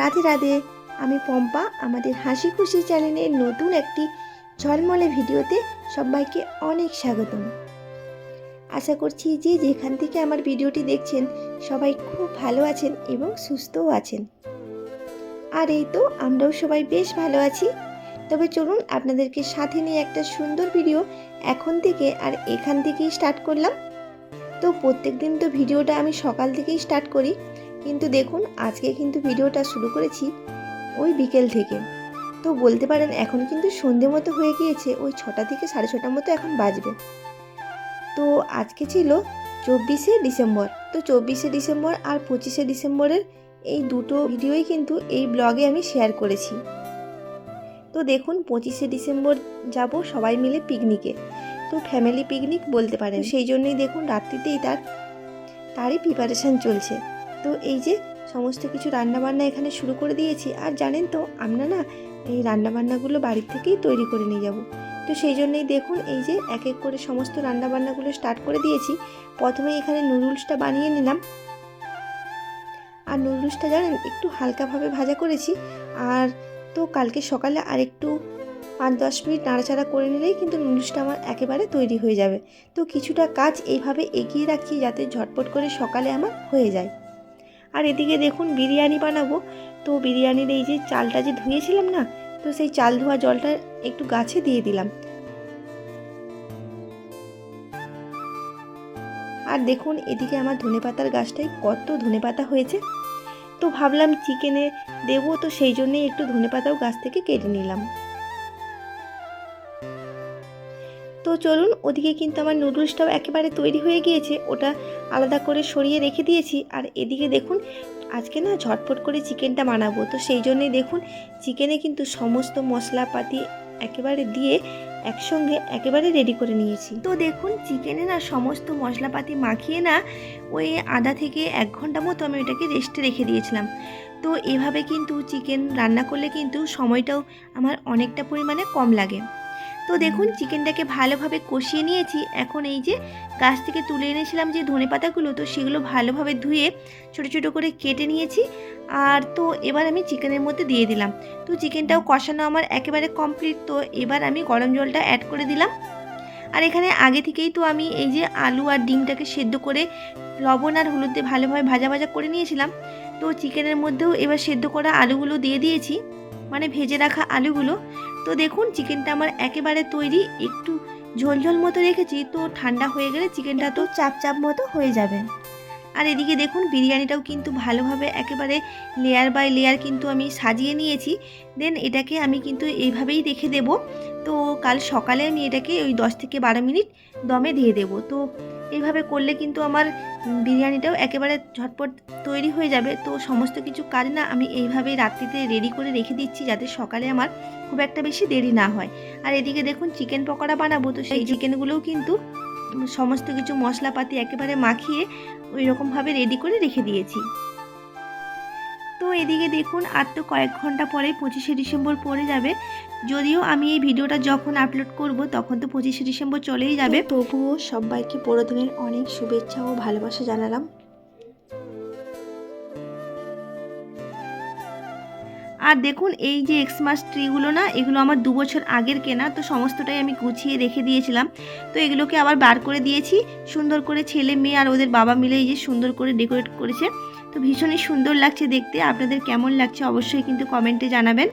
রাধে রাধে। আমি পম্পা, আমাদের হাসি খুশি চ্যানেলের নতুন একটি ঝলমলে ভিডিওতে সবাইকে অনেক স্বাগতম। আশা করছি যে যেখান থেকে আমার ভিডিওটি দেখছেন, সবাই খুব ভালো আছেন এবং সুস্থও আছেন। আর এই তো, আমরাও সবাই বেশ ভালো আছি। তবে চলুন আপনাদেরকে সাথে নিয়ে একটা সুন্দর ভিডিও এখন থেকে আর এখান থেকেই স্টার্ট করলাম। তো প্রত্যেক দিন তো ভিডিওটা আমি সকাল থেকেই স্টার্ট করি। কিন্তু দেখুন, আজকে কিন্তু ভিডিওটা শুরু করেছি ওই বিকেল থেকে। তো বলতে পারেন, এখন কিন্তু সন্ধে মতো হয়ে গিয়েছে, ওই ছটা থেকে সাড়ে ছটার মতো এখন বাজবে। তো আজকে ছিল চব্বিশে ডিসেম্বর। তো চব্বিশে ডিসেম্বর আর পঁচিশে ডিসেম্বরের এই দুটো ভিডিওই কিন্তু এই ব্লগে আমি শেয়ার করেছি। তো দেখুন, পঁচিশে ডিসেম্বর যাব সবাই মিলে পিকনিকে। তো ফ্যামিলি পিকনিক বলতে পারেন। সেই জন্যই দেখুন, রাত্রিতেই তার, তারই প্রিপারেশান চলছে। তো এই যে সমস্ত কিছু রান্নাবান্না এখানে শুরু করে দিয়েছি। আর জানেন তো, আমরা না এই রান্নাবান্নাগুলো বাড়ির থেকেই তৈরি করে নিয়ে যাব। তো সেই জন্যই দেখুন, এই যে এক এক করে সমস্ত রান্নাবান্নাগুলো স্টার্ট করে দিয়েছি। প্রথমে এখানে নুডলসটা বানিয়ে নিলাম। আর নুডলসটা জানেন, একটু হালকাভাবে ভাজা করেছি। আর তো কালকে সকালে আর একটু পাঁচ দশ মিনিট নাড়াচাড়া করে নিলেই কিন্তু নুডলসটা আমার একেবারে তৈরি হয়ে যাবে। তো কিছুটা কাজ এইভাবে এগিয়ে রাখছি যাতে ঝটপট করে সকালে আমার হয়ে যায়। আর এদিকে দেখুন বিরিয়ানি বানাবো। তো বিরিয়ানির এই যে চালটা যে ধুয়েছিলাম না, তো সেই চাল ধোয়া জলটা একটু গাছে দিয়ে দিলাম। আর দেখুন এদিকে আমার ধনেপাতার গাছটায় কত ধনেপাতা হয়েছে। তো ভাবলাম চিকেনে দেবো, তো সেই জন্যেই একটু ধনেপাতাও গাছ থেকে কেটে নিলাম। চলুন, ওদিকে কিন্তু আমার নুডলসটাও একেবারে তৈরি হয়ে গিয়েছে। ওটা আলাদা করে সরিয়ে রেখে দিয়েছি। আর এদিকে দেখুন, আজকে না ঝটপট করে চিকেনটা বানাবো। তো সেই জন্যই দেখুন, চিকেনে কিন্তু সমস্ত মশলাপাতি একেবারে দিয়ে একসঙ্গে একেবারে রেডি করে নিয়েছি। তো দেখুন, চিকেনে না সমস্ত মশলাপাতি মাখিয়ে না ওই আধা থেকে এক ঘণ্টা মতো আমি ওটাকে রেস্টে রেখে দিয়েছিলাম। তো এভাবে কিন্তু চিকেন রান্না করলে কিন্তু সময়টাও আমার অনেকটা পরিমাণে কম লাগে। তো দেখুন, চিকেনটাকে ভালোভাবে কষিয়ে নিয়েছি। এখন এই যে গাছ থেকে তুলে এনেছিলাম যে ধনে পাতাগুলো, তো সেগুলো ভালোভাবে ধুয়ে ছোট ছোট করে কেটে নিয়েছি। আর তো এবার আমি চিকেনের মধ্যে দিয়ে দিলাম। তো চিকেনটাও কষানো আমার একেবারে কমপ্লিট, তো এবার আমি গরম জলটা অ্যাড করে দিলাম। আর এখানে আগে থেকেই তো আমি এই যে আলু আর ডিমটাকে সেদ্ধ করে লবণ আর হলুদ দিয়ে ভালোভাবে ভাজা ভাজা করে নিয়েছিলাম। তো চিকেনের মধ্যেও এবার সেদ্ধ করা আলুগুলো দিয়ে দিয়েছি। মানে ভেজে রাখা আলুগুলো। তো দেখুন চিকেনটা আমার একেবারে তৈরি। একটু ঝোলঝোল মতো রেখেছি, তো ঠান্ডা হয়ে গেলে চিকেনটা তো চাপ চাপ মতো হয়ে যাবে। আর এদিকে দেখুন বিরিয়ানিটাও কিন্তু ভালোভাবে একেবারে লেয়ার বাই লেয়ার কিন্তু আমি সাজিয়ে নিয়েছি। দেন এটাকে আমি কিন্তু এইভাবেই রেখে দেব। তো কাল সকালে আমি এটাকে ওই দশ থেকে বারো মিনিট দমে দিয়ে দেব। তো এইভাবে করলে কিন্তু আমার বিরিয়ানিটাও একেবারে ঝটপট তৈরি হয়ে যাবে। তো সমস্ত কিছু কাজ না আমি এইভাবেই রাত্রিতে রেডি করে রেখে দিচ্ছি যাতে সকালে আমার খুব একটা বেশি দেরি না হয়। আর এদিকে দেখুন চিকেন পকোড়া বানাবো। তো সেই চিকেনগুলোও কিন্তু সমস্ত কিছু মশলাপাতি একেবারে মাখিয়ে ওই রকমভাবে রেডি করে রেখে দিয়েছি। তো এদিকে দেখুন, আর তো কয়েক ঘণ্টা পরে পঁচিশে ডিসেম্বর পড়ে যাবে। যদিও আমি এই ভিডিওটা যখন আপলোড করব, তখন তো পঁচিশে ডিসেম্বর চলেই যাবে। তবুও সবাইকে বড়দিনের অনেক শুভেচ্ছা ও ভালোবাসা জানালাম। আর দেখুন, এই যে এক্সমাস ট্রিগুলো না, এগুলো আমার দু বছর আগের কেনা, তো সমস্তটাই আমি গুছিয়ে রেখে দিয়েছিলাম। তো এগুলোকে আবার বার করে দিয়েছি, সুন্দর করে ছেলে মেয়ে আর ওদের বাবা মিলে এই যে সুন্দর করে ডেকোরেট করেছে। তো ভীষণই সুন্দর লাগছে দেখতে, আপনাদের কেমন লাগছে অবশ্যই কিন্তু কমেন্টে জানাবেন।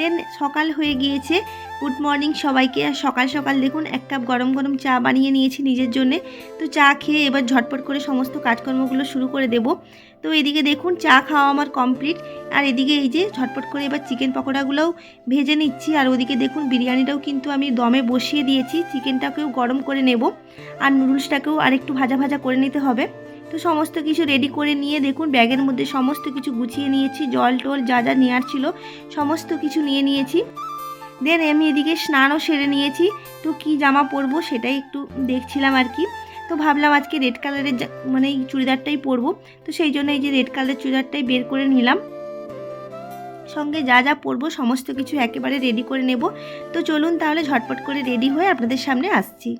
দেন সকাল হয়ে গিয়েছে। গুড মর্নিং সবাইকে। আর সকাল সকাল দেখুন, এক কাপ গরম গরম চা বানিয়ে নিয়েছি নিজের জন্যে। তো চা খেয়ে এবার ঝটপট করে সমস্ত কাজকর্মগুলো শুরু করে দেব। তো এদিকে দেখুন, চা খাওয়া আমার কমপ্লিট আর এদিকে এই যে ঝটপট করে এবার চিকেন পকোড়াগুলোও ভেজে নিচ্ছি। আর ওদিকে দেখুন, বিরিয়ানিটাও কিন্তু আমি দমে বসিয়ে দিয়েছি। চিকেনটাকেও গরম করে নেব। আর নুডলসটাকেও আরেকটু ভাজা ভাজা করে নিতে হবে। তো সমস্ত কিছু রেডি করে নিয়ে দেখুন ব্যাগের মধ্যে সমস্ত কিছু গুছিয়ে নিয়েছি, জল টল যা যা নেওয়ার ছিল সমস্ত কিছু নিয়ে নিয়েছি। দেন আমি এদিকে স্নানও সেরে নিয়েছি, তো কি জামা পরবো সেটাই একটু দেখছিলাম আর কি। তো ভাবলাম আজকে রেড কালারের মানে এই চুড়িদারটাই পরবো, তো সেই জন্য এই যে রেড কালারের চুড়িদারটাই বের করে নিলাম। সঙ্গে যা যা পরবো সমস্ত কিছু একেবারে রেডি করে নেব। তো চলুন তাহলে ঝটপট করে রেডি হয়ে আপনাদের সামনে আসছি।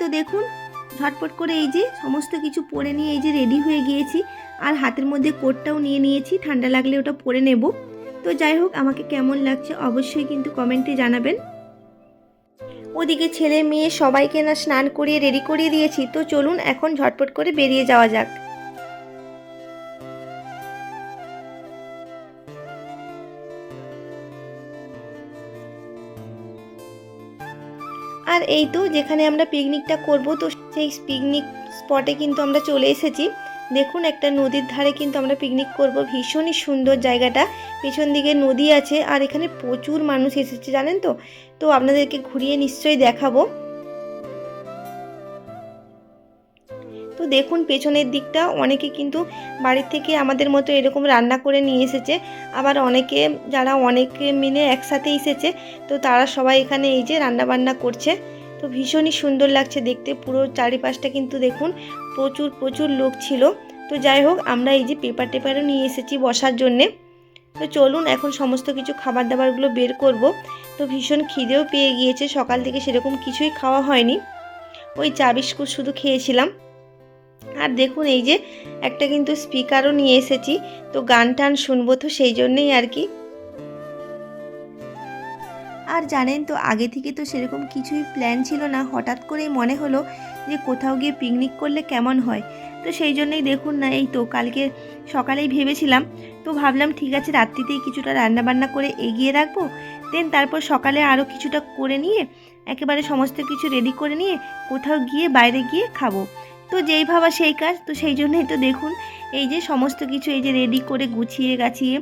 তো দেখুন, ঝটপট করে এই যে সমস্ত কিছু পরে নিয়ে এই যে রেডি হয়ে গিয়েছি। আর হাতের মধ্যে কোটটাও নিয়ে নিয়েছি, ঠান্ডা লাগলে ওটা পরে নেব। তো যাই হোক, আমাকে কেমন লাগছে অবশ্যই কিন্তু কমেন্টে জানাবেন। ওদিকে ছেলে মেয়ে সবাইকে না স্নান করিয়ে রেডি করিয়ে দিয়েছি, তো চলুন এখন ঝটপট করে বেরিয়ে যাওয়া যাক। আর এই তো যেখানে আমরা পিকনিকটা করব, তো সেই পিকনিক স্পটে কিন্তু আমরা চলে এসেছি। দেখুন, একটা নদীর ধারে কিন্তু আমরা পিকনিক করব। ভীষণই সুন্দর জায়গাটা। পিছন দিকে নদী আছে, আর এখানে প্রচুর মানুষ এসেছে, জানেন তো? তো আপনাদেরকে ঘুরিয়ে নিশ্চয়ই দেখাবো। দেখুন পেছনের দিকটা। অনেকে কিন্তু বাড়ির থেকে আমাদের মতো এরকম রান্না করে নিয়ে এসেছে। আবার অনেকে যারা অনেকে মিলে একসাথে এসেছে, তো তারা সবাই এখানে এই যে রান্না বান্না করছে। তো ভীষণই সুন্দর লাগছে দেখতে। পুরো চারিপাশটা কিন্তু দেখুন প্রচুর প্রচুর লোক ছিল। তো যাই হোক, আমরা এই যে পেপার টেপারও নিয়ে এসেছি বসার জন্যে। তো চলুন, এখন সমস্ত কিছু খাবার দাবারগুলো বের করব। তো ভীষণ খিদেও পেয়ে গিয়েছে। সকাল থেকে সেরকম কিছুই খাওয়া হয়নি। ওই চা বিস্কুট শুধু খেয়েছিলাম। আর দেখুন, এই যে একটা কিন্তু স্পিকারও নিয়ে এসেছি, তো গান টান শুনব তো সেই জন্যেই আর কি। আর জানেন তো, আগে থেকে তো সেরকম কিছুই প্ল্যান ছিল না। হঠাৎ করেই মনে হলো যে কোথাও গিয়ে পিকনিক করলে কেমন হয়। তো সেই জন্যই দেখুন না, এই তো কালকে সকালেই ভেবেছিলাম, তো ভাবলাম ঠিক আছে, রাত্রিতেই কিছুটা রান্নাবান্না করে এগিয়ে রাখব। দেন তারপর সকালে আরও কিছুটা করে নিয়ে, একেবারে সমস্ত কিছু রেডি করে নিয়ে, কোথাও গিয়ে বাইরে গিয়ে খাব। তো যেই ভাবা সেই কাজ, তো সেই জন্যই তো দেখুন, এই যে সমস্ত কিছু এই যে রেডি করে গুছিয়ে গাছিয়ে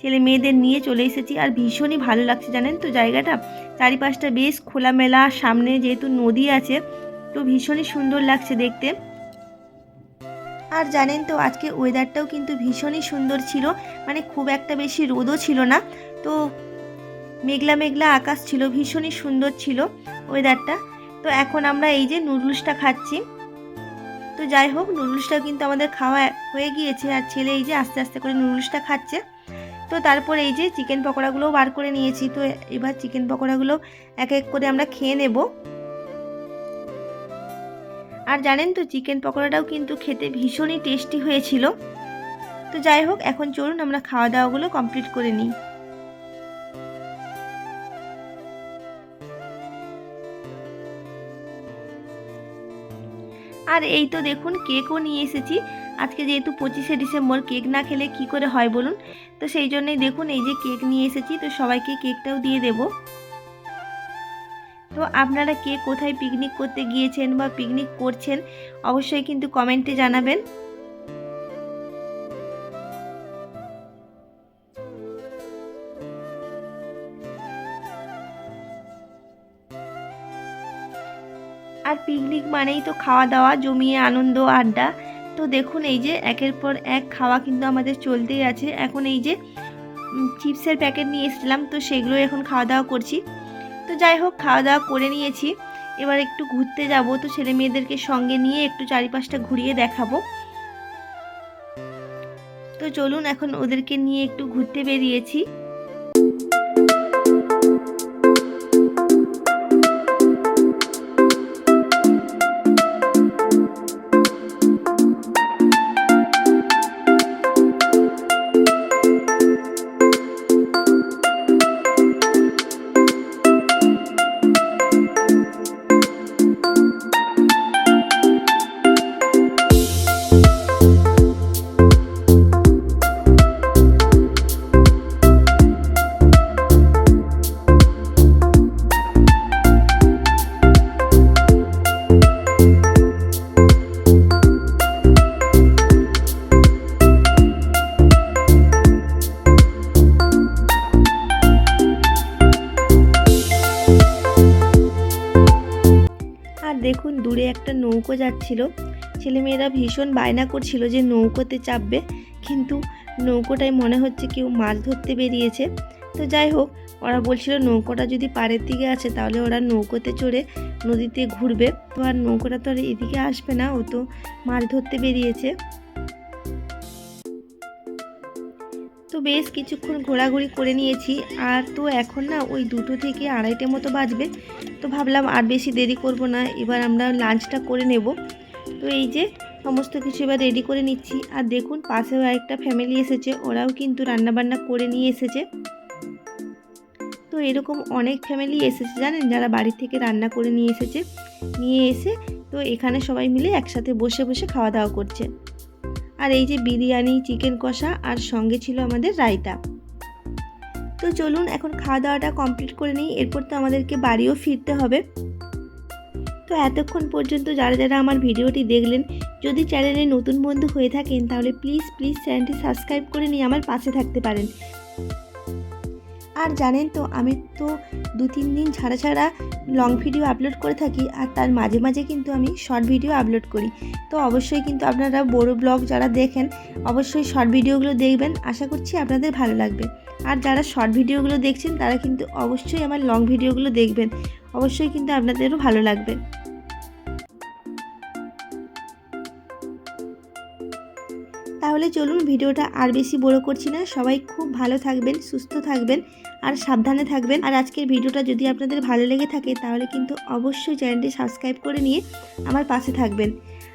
ছেলে মেয়েদের নিয়ে চলে এসেছি। আর ভীষণই ভালো লাগছে জানেন তো জায়গাটা? চারিপাশটা বেশ খোলামেলা, সামনে যেহেতু নদী আছে, তো ভীষণই সুন্দর লাগছে দেখতে। আর জানেন তো আজকে ওয়েদারটাও কিন্তু ভীষণই সুন্দর ছিল মানে খুব একটা বেশি রোদও ছিল না। তো মেঘলা মেঘলা আকাশ ছিল, ভীষণই সুন্দর ছিল ওয়েদারটা তো এখন আমরা এই যে নুডলসটা খাচ্ছি। তো যাই হোক নুডলসটা কিন্তু আমাদের খাওয়া হয়ে গিয়েছে আর ছেলে এই যে আস্তে আস্তে করে নুডলসটা খাচ্ছে। তো তারপর এই যে চিকেন পকোড়াগুলোও বার করে নিয়েছি। তো এবার চিকেন পকোড়াগুলো এক এক করে আমরা খেয়ে নেব। আর জানেন তো, চিকেন পকোড়াটাও কিন্তু খেতে ভীষণই টেস্টি হয়েছিল। তো যাই হোক, এখন চলুন আমরা খাওয়া দাওয়াগুলো কমপ্লিট করে নিই। আর এই তো দেখুন কেকও নিয়ে এসেছি। আজকে যেহেতু পঁচিশে ডিসেম্বর, কেক না খেলে কি করে হয় বলুন? তো সেই জন্যই দেখুন এই যে কেক নিয়ে এসেছি, তো সবাইকে কেকটাও দিয়ে দেব। তো আপনারা কে কোথায় পিকনিক করতে গিয়েছেন বা পিকনিক করছেন, অবশ্যই কিন্তু কমেন্টে জানাবেন। আর পিকনিক মানেই তো খাওয়া দাওয়া, জমিয়ে আনন্দ, আড্ডা। তো দেখুন, এই যে একের পর এক খাওয়া কিন্তু আমাদের চলতেই আছে। এখন এই যে চিপসের প্যাকেট নিয়ে এসেছিলাম, তো সেগুলো এখন খাওয়া দাওয়া করছি। তো যাই হোক, খাওয়া দাওয়া করে নিয়েছি। এবার একটু ঘুরতে যাব, তো ছেলে মেয়েদেরকে সঙ্গে নিয়ে একটু চারিপাশটা ঘুরিয়ে দেখাবো। তো চলুন, এখন ওদেরকে নিয়ে একটু ঘুরতে বেরিয়েছি। নৌকো যাচ্ছিল। ছেলেমেয়েরা ভীষণ বায়না করছিল যে নৌকোতে চাপবে, কিন্তু নৌকোটায় মনে হচ্ছে কেউ মাছ ধরতে বেরিয়েছে। তো যাই হোক, ওরা বলছিল নৌকোটা যদি পাড়ের দিকে আছে, তাহলে ওরা নৌকোতে চড়ে নদীতে ঘুরবে। তো আর নৌকোটা তো আর এদিকে আসবে না, ও তো মাছ ধরতে বেরিয়েছে। তো বেশ কিছুক্ষণ ঘোরাঘুরি করে নিয়েছি। আর তো এখন না, ওই দুটো থেকে আড়াইটে মতো বাজবে। তো ভাবলাম আর বেশি দেরি করব না, এবার আমরা লাঞ্চটা করে নেব। তো এই যে সমস্ত কিছু এবার রেডি করে নিচ্ছি। আর দেখুন, পাশেও একটা ফ্যামিলি এসেছে, ওরাও কিন্তু রান্নাবান্না করে নিয়ে এসেছে। তো এরকম অনেক ফ্যামিলি এসেছে, জানেন? যারা বাড়ি থেকে রান্না করে নিয়ে এসেছে, নিয়ে এসে তো এখানে সবাই মিলে একসাথে বসে বসে খাওয়া দাওয়া করছে। আর এই যে বিরিয়ানি চিকেন কষা, আর সঙ্গে ছিল আমাদের রায়তা। তো চলুন এখন খাওয়া দাওয়াটা কমপ্লিট করে নিই, এরপর তো আমাদেরকে বাড়িও ফিরতে হবে। তো এতক্ষণ পর্যন্ত যারা যারা আমার ভিডিওটি দেখলেন, যদি চ্যানেলে নতুন বন্ধু হয়ে থাকেন, তাহলে প্লিজ প্লিজ চ্যানেলটি সাবস্ক্রাইব করে নিয়ে আমার পাশে থাকতে পারেন। আর জানেন তো, আমি তো দু তিন দিন ছাড়া ছাড়া লং ভিডিও আপলোড করে থাকি, আর তার মাঝে মাঝে কিন্তু আমি শর্ট ভিডিও আপলোড করি। তো অবশ্যই কিন্তু আপনারা বড় ব্লগ যারা দেখেন, অবশ্যই শর্ট ভিডিওগুলো দেখবেন। আশা করছি আপনাদের ভালো লাগবে। আর যারা শর্ট ভিডিওগুলো দেখছেন, তারা কিন্তু অবশ্যই আমার লং ভিডিওগুলো দেখবেন। অবশ্যই কিন্তু আপনাদেরও ভালো লাগবে। তাহলে চলুন ভিডিওটা আর বেশি বড় করছি না। সবাই খুব ভালো থাকবেন, সুস্থ থাকবেন আর সাবধানে থাকবেন। আর আজকের ভিডিওটা যদি আপনাদের ভালো লেগে থাকে, তাহলে কিন্তু অবশ্যই চ্যানেলটি সাবস্ক্রাইব করে নিয়ে আমার পাশে থাকবেন।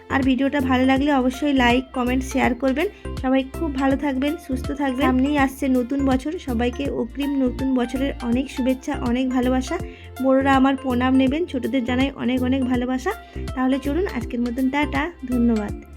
আর ভিডিওটা ভালো লাগলে অবশ্যই লাইক কমেন্ট শেয়ার করবেন। সবাই খুব ভালো থাকবেন, সুস্থ থাকবেন। সামনেই আসছে নতুন বছর। সবাইকে অগ্রিম নতুন বছরের অনেক শুভেচ্ছা, অনেক ভালোবাসা। বড়রা আমার প্রণাম নেবেন। ছোটদের জানাই অনেক অনেক ভালোবাসা। তাহলে চলুন আজকের মতন টাটা, ধন্যবাদ।